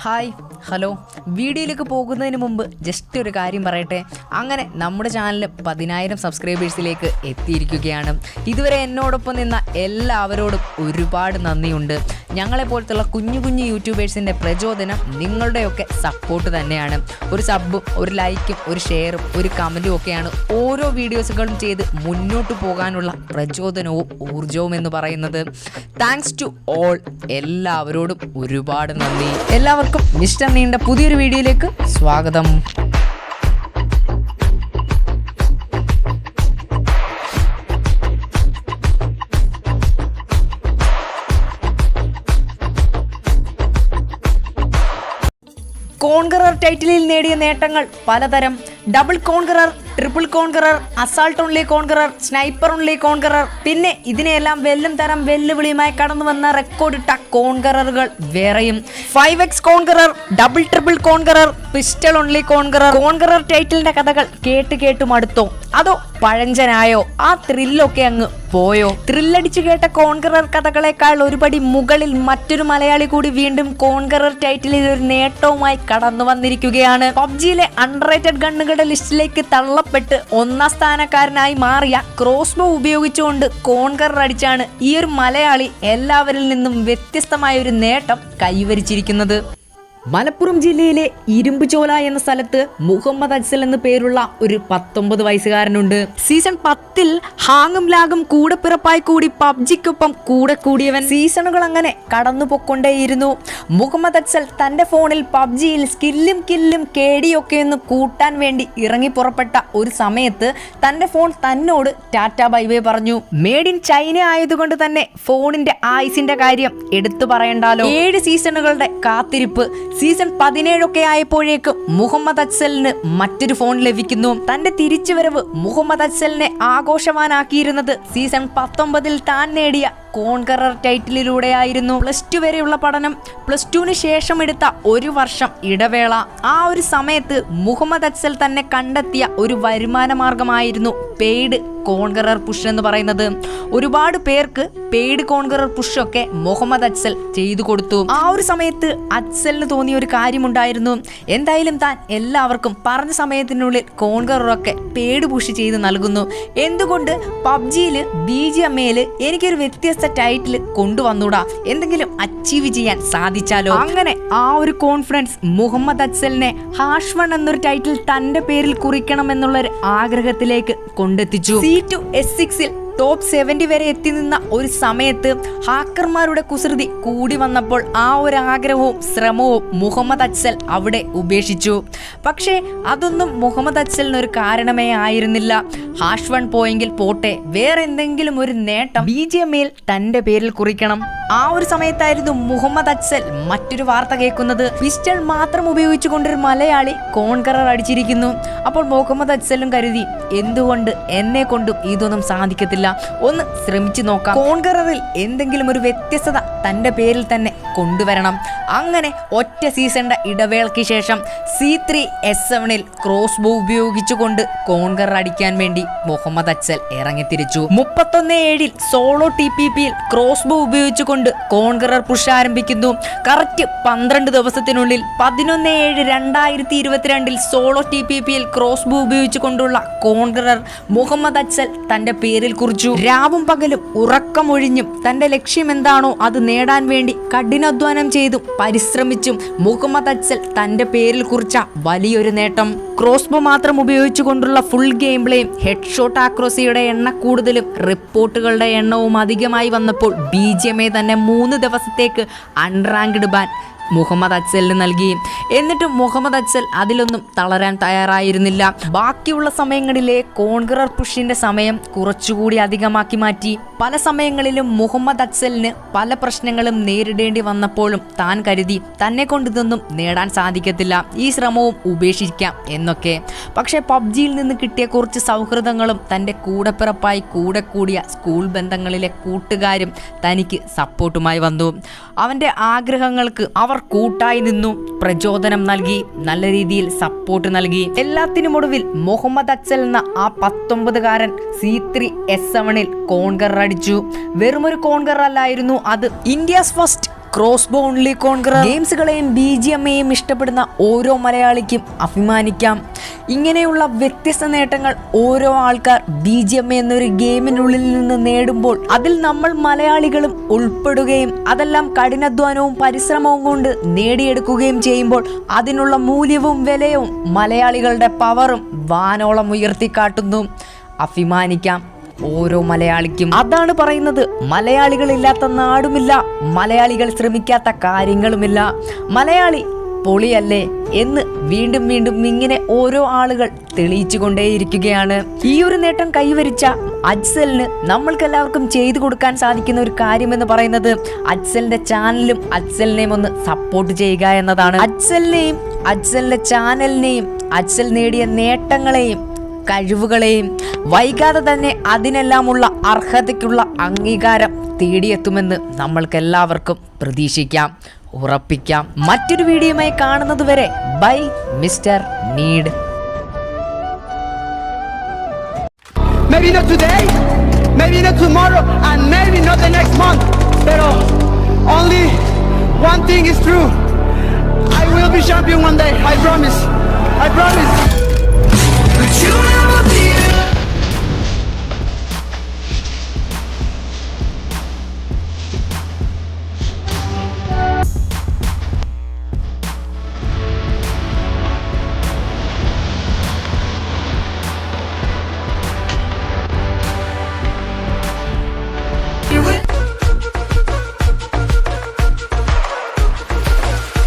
Hi hello. വീഡിയോയിലേക്ക് പോകുന്നതിന് മുമ്പ് ജസ്റ്റ് ഒരു കാര്യം പറയട്ടെ. അങ്ങനെ നമ്മുടെ ചാനൽ പതിനായിരം സബ്സ്ക്രൈബേഴ്സിലേക്ക് എത്തിയിരിക്കുകയാണ്. ഇതുവരെ എന്നോടൊപ്പം നിന്ന എല്ലാവരോടും ഒരുപാട് നന്ദിയുണ്ട്. ഞങ്ങളെ പോലത്തുള്ള കുഞ്ഞു കുഞ്ഞു യൂട്യൂബേഴ്സിന്റെ പ്രചോദനം നിങ്ങളുടെയൊക്കെ സപ്പോർട്ട് തന്നെയാണ്. ഒരു സബും ഒരു ലൈക്കും ഒരു ഷെയറും ഒരു കമന്റും ഒക്കെയാണ് ഓരോ വീഡിയോസുകളും ചെയ്ത് മുന്നോട്ട് പോകാനുള്ള പ്രചോദനവും ഊർജവും എന്ന് പറയുന്നത്. താങ്ക്സ് ടു ഓൾ എല്ലാവരോടും ഒരുപാട് നന്ദി. എല്ലാവർക്കും മിസ്റ്റർ നീണ്ട പുതിയൊരു വീഡിയോയിലേക്ക് സ്വാഗതം. ടൈറ്റിലിൽ നേടിയ നേട്ടങ്ങൾ പലതരം. Double conqueror triple conqueror assault only conqueror sniper only conqueror പിന്നെ ഇതിനെയെല്ലാം വെല്ലും തരം വെല്ലുവിളിയുമായി കടന്നു വന്ന റെക്കോർഡിട്ട കോൺകററുകൾ വേറെയും. Five X conqueror double triple conqueror pistol only conqueror conqueror ടൈറ്റിലിന്റെ കഥകൾ കേട്ട് കേട്ട് മടുത്തോ? അതോ പഴഞ്ചനായോ? ആ ത്രില്ലൊക്കെ അങ്ങ് പോയോ? ത്രില്ലടിച്ചു കേട്ട കോൺകറർ കഥകളെക്കാൾ ഒരുപടി മുകളിൽ മറ്റൊരു മലയാളി കൂടി വീണ്ടും കോൺകറർ ടൈറ്റിലിൽ ഒരു നേട്ടവുമായി കടന്നു വന്നിരിക്കുകയാണ്. പബ്ജിയിലെ അൺറേറ്റഡ് ഗണ്ണുകളുടെ ലിസ്റ്റിലേക്ക് തള്ളപ്പെട്ട് ഒന്നാം സ്ഥാനക്കാരനായി മാറിയ ക്രോസ്ബോ ഉപയോഗിച്ചുകൊണ്ട് കോൺകർ അടിച്ചാണ് ഈ ഒരു മലയാളി എല്ലാവരിൽ നിന്നും വ്യത്യസ്തമായ ഒരു നേട്ടം കൈവരിച്ചിരിക്കുന്നത്. മലപ്പുറം ജില്ലയിലെ ഇരുമ്പുചോല എന്ന സ്ഥലത്ത് മുഹമ്മദ് അജ്സൽ എന്ന പേരുള്ള ഒരു പത്തൊമ്പത് വയസ്സുകാരനുണ്ട്. സീസൺ പത്തിൽ ഹാങ്ങും ലാഗും കൂടെ പിറപ്പായി കൂടി പബ്ജിക്കൊപ്പം കൂടെ കൂടിയവൻ സീസണുകൾ അങ്ങനെ കടന്നു പൊക്കൊണ്ടേയിരുന്നു മുഹമ്മദ് അജ്സൽ തന്റെ ഫോണിൽ പബ്ജിയിൽ സ്കില്ലും കില്ലും കേടിയൊക്കെ ഒന്ന് കൂട്ടാൻ വേണ്ടി ഇറങ്ങി പുറപ്പെട്ട ഒരു സമയത്ത് തന്റെ ഫോൺ തന്നോട് ടാറ്റ ബൈ ബൈ പറഞ്ഞു. മേഡ് ഇൻ ചൈന ആയതുകൊണ്ട് തന്നെ ഫോണിന്റെ ആയുസിന്റെ കാര്യം എടുത്തു പറയണ്ടാലോ? ഏഴ് സീസണുകളുടെ കാത്തിരിപ്പ് സീസൺ പതിനേഴൊക്കെ ആയപ്പോഴേക്ക് മുഹമ്മദ് അച്ചലിന് മറ്റൊരു ഫോൺ ലഭിക്കുന്നു. തന്റെ തിരിച്ചുവരവ് മുഹമ്മദ് അച്ചലിനെ ആഘോഷവാനാക്കിയിരുന്നത് സീസൺ പത്തൊമ്പതിൽ താൻ നേടിയ കോൺകറർ ടൈറ്റിലൂടെയായിരുന്നു പ്ലസ് ടു വരെയുള്ള പഠനം പ്ലസ് ടുവിന് ശേഷം എടുത്ത ഒരു വർഷം ഇടവേള. ആ ഒരു സമയത്ത് മുഹമ്മദ് അച്ചൽ തന്നെ കണ്ടെത്തിയ ഒരു വരുമാന മാർഗമായിരുന്നു പെയ്ഡ് കോൺകറർ പുഷ് എന്ന് പറയുന്നത്. ഒരുപാട് പേർക്ക് പെയ്ഡ് കോൺകറർ പുഷ് ഒക്കെ മുഹമ്മദ് അജ്സൽ ചെയ്തു കൊടുത്തു. ആ ഒരു സമയത്ത് അജ്സലിന് തോന്നിയ ഒരു കാര്യമുണ്ടായിരുന്നു. എന്തായാലും താൻ എല്ലാവർക്കും പറഞ്ഞ സമയത്തിനുള്ളിൽ കോൺഗറൊക്കെ പെയ്ഡ് പുഷ് ചെയ്ത് നൽകുന്നു. എന്തുകൊണ്ട് പബ്ജിയിൽ ബി ജി എം എയിൽ എനിക്കൊരു വ്യത്യസ്ത ടൈറ്റിൽ കൊണ്ടുവന്നൂടാ? എന്തെങ്കിലും അച്ചീവ് ചെയ്യാൻ സാധിച്ചാലോ? അങ്ങനെ ആ ഒരു കോൺഫിഡൻസ് മുഹമ്മദ് അജ്സലിനെ ഹാഷ്വൺ എന്നൊരു ടൈറ്റിൽ തന്റെ പേരിൽ കുറിക്കണം എന്നുള്ള ഒരു ആഗ്രഹത്തിലേക്ക് കൊണ്ടെത്തിച്ചു. സി ടു എസ് സിക്സിൽ ടോപ്പ് സെവന്റി വരെ എത്തി നിന്ന ഒരു സമയത്ത് ഹാക്കർമാരുടെ കുസൃതി കൂടി വന്നപ്പോൾ ആ ഒരു ആഗ്രഹവും ശ്രമവും മുഹമ്മദ് അജ്സൽ അവിടെ ഉപേക്ഷിച്ചു. പക്ഷേ അതൊന്നും മുഹമ്മദ് അച്ചലിനൊരു കാരണമേ ആയിരുന്നില്ല. ഹാഷ് വൺ പോയെങ്കിൽ പോട്ടെ വേറെ എന്തെങ്കിലും ഒരു നേട്ടം ബി ജി എം തന്റെ പേരിൽ കുറിക്കണം. ആ ഒരു സമയത്തായിരുന്നു മുഹമ്മദ് അജ്സൽ മറ്റൊരു വാർത്ത കേൾക്കുന്നത്. പിസ്റ്റൾ മാത്രം ഉപയോഗിച്ചുകൊണ്ടൊരു മലയാളി കോൺകറർ അടിച്ചിരിക്കുന്നു. അപ്പോൾ മുഹമ്മദ് അജ്സലും കരുതി എന്തുകൊണ്ട് എന്നെ കൊണ്ടും ഇതൊന്നും സാധിക്കത്തില്ല? ഒന്ന് ശ്രമിച്ചു നോക്കാം. കോൺകററിൽ എന്തെങ്കിലും ഒരു വ്യത്യസ്തത തന്റെ പേരിൽ തന്നെ കൊണ്ടുവരണം. അങ്ങനെ ഒറ്റ സീസണിന്റെ ഇടവേളയ്ക്ക് ശേഷം സി ത്രീ എസ് സെവനിൽ ക്രോസ് ബോ ഉപയോഗിച്ചുകൊണ്ട് കോൺകർ അടിക്കാൻ വേണ്ടി മുഹമ്മദ് അജ്സൽ ഇറങ്ങിത്തിരിച്ചു. മുപ്പത്തൊന്ന് ഏഴിൽ സോളോ ടി പി പിയിൽ ക്രോസ് ബോ ഉപയോഗിച്ചുകൊണ്ട് കോൺകറർ പുഷ് ആരംഭിക്കുന്നു. കറക്റ്റ് പന്ത്രണ്ട് ദിവസത്തിനുള്ളിൽ പതിനൊന്ന് ഏഴ് രണ്ടായിരത്തി ഇരുപത്തിരണ്ടിൽ സോളോ ടി പി പിയിൽ ക്രോസ് ബോ ഉപയോഗിച്ചുകൊണ്ടുള്ള കോൺകറർ മുഹമ്മദ് അച്ചൽ തന്റെ പേരിൽ കുറിച്ചു രാവും പകലും ഉറക്കമൊഴിഞ്ഞും തന്റെ ലക്ഷ്യം എന്താണോ അത് നേടാൻ വേണ്ടി കഠിനാധ്വാനം ചെയ്തും പരിശ്രമിച്ചും മുഹമ്മദ് അച്ചൽ തന്റെ പേരിൽ കുറിച്ച വലിയൊരു നേട്ടം. ക്രോസ്ബോ മാത്രം ഉപയോഗിച്ചുകൊണ്ടുള്ള ഫുൾ ഗെയിം പ്ലേയും ഹെഡ് ഷോട്ട് ആക്രോസിയുടെ എണ്ണ കൂടുതലും റിപ്പോർട്ടുകളുടെ എണ്ണവും അധികമായി വന്നപ്പോൾ ബി ജി എം എ തന്നെ മൂന്ന് ദിവസത്തേക്ക് അൺറാങ്ക്ഡ് ബാൻ മുഹമ്മദ് അച്ചലിന് നൽകി. എന്നിട്ടും മുഹമ്മദ് അജ്സൽ അതിലൊന്നും തളരാൻ തയ്യാറായിരുന്നില്ല. ബാക്കിയുള്ള സമയങ്ങളിലെ കോൺഗ്രർ പുഷിന്റെ സമയം കുറച്ചുകൂടി അധികമാക്കി മാറ്റി. പല സമയങ്ങളിലും മുഹമ്മദ് അച്ചലിന് പല പ്രശ്നങ്ങളും നേരിടേണ്ടി വന്നപ്പോഴും താൻ കരുതി തന്നെ കൊണ്ട് ഇതൊന്നും നേടാൻ സാധിക്കത്തില്ല. ഈ ശ്രമവും ഉപേക്ഷിക്കാം എന്നൊക്കെ. പക്ഷേ പബ്ജിയിൽ നിന്ന് കിട്ടിയ കുറച്ച് സൗഹൃദങ്ങളും തന്റെ കൂടെപ്പിറപ്പായി കൂടെ കൂടിയ സ്കൂൾ ബന്ധങ്ങളിലെ കൂട്ടുകാരും തനിക്ക് സപ്പോർട്ടുമായി വന്നു. അവന്റെ ആഗ്രഹങ്ങൾക്ക് അവർ കൂട്ടായി നിന്നു. പ്രചോദനം നൽകി നല്ല രീതിയിൽ സപ്പോർട്ട് നൽകി. എല്ലാത്തിനും ഒടുവിൽ മുഹമ്മദ് അച്ചൽ എന്ന ആ പത്തൊമ്പതുകാരൻ സി ത്രീ എസ് സെവനിൽ കോൺകർ അടിച്ചു. വെറുമൊരു കോൺകർ അല്ലായിരുന്നു അത് India's first crossbow only conqueror ഗെയിംസുകളെയും B G എമ്മയെയും ഇഷ്ടപ്പെടുന്ന ഓരോ മലയാളിക്കും അഭിമാനിക്കാം. ഇങ്ങനെയുള്ള വ്യത്യസ്ത നേട്ടങ്ങൾ ഓരോ ആൾക്കാർ ബി ജി എം എന്നൊരു ഗെയിമിനുള്ളിൽ നിന്ന് നേടുമ്പോൾ അതിൽ നമ്മൾ മലയാളികളും ഉൾപ്പെടുകയും അതെല്ലാം കഠിനാധ്വാനവും പരിശ്രമവും കൊണ്ട് നേടിയെടുക്കുകയും ചെയ്യുമ്പോൾ അതിനുള്ള മൂല്യവും വിലയും മലയാളികളുടെ പവറും വാനോളം ഉയർത്തിക്കാട്ടുന്നു. അഭിമാനിക്കാം. ഓരോ മലയാളിക്കും. അതാണ് പറയുന്നത്. മലയാളികൾ ഇല്ലാത്ത നാടുമില്ല. മലയാളികൾ ശ്രമിക്കാത്ത കാര്യങ്ങളുമില്ല. മലയാളി പൊളിയല്ലേ എന്ന് വീണ്ടും വീണ്ടും ഇങ്ങനെ ഓരോ ആളുകൾ തെളിയിച്ചു കൊണ്ടേയിരിക്കുകയാണ് ഈ ഒരു നേട്ടം കൈവരിച്ച അജ്സലിന് നമ്മൾക്ക് എല്ലാവർക്കും ചെയ്തു കൊടുക്കാൻ സാധിക്കുന്ന ഒരു കാര്യമെന്ന് പറയുന്നത് അജ്സലിന്റെ ചാനലും അജ്സലിനെയും ഒന്ന് സപ്പോർട്ട് ചെയ്യുക എന്നതാണ്. അജ്സലിനെയും അജ്സലിന്റെ ചാനലിനെയും അജ്സൽ നേടിയ നേട്ടങ്ങളെയും കഴിവുകളെയും വൈകാതെ തന്നെ അതിനെല്ലാമുള്ള അർഹതയ്ക്കുള്ള അംഗീകാരം തേടിയെത്തുമെന്ന് നമ്മൾക്കെല്ലാവർക്കും പ്രതീക്ഷിക്കാം ഉറപ്പിക്കാം മറ്റൊരു വീഡിയോയുമായി കാണുന്നതുവരെ bye mister need Maybe not today, maybe not tomorrow, and maybe not the next month. Pero only one thing is true. I will be champion one day. I promise. I promise.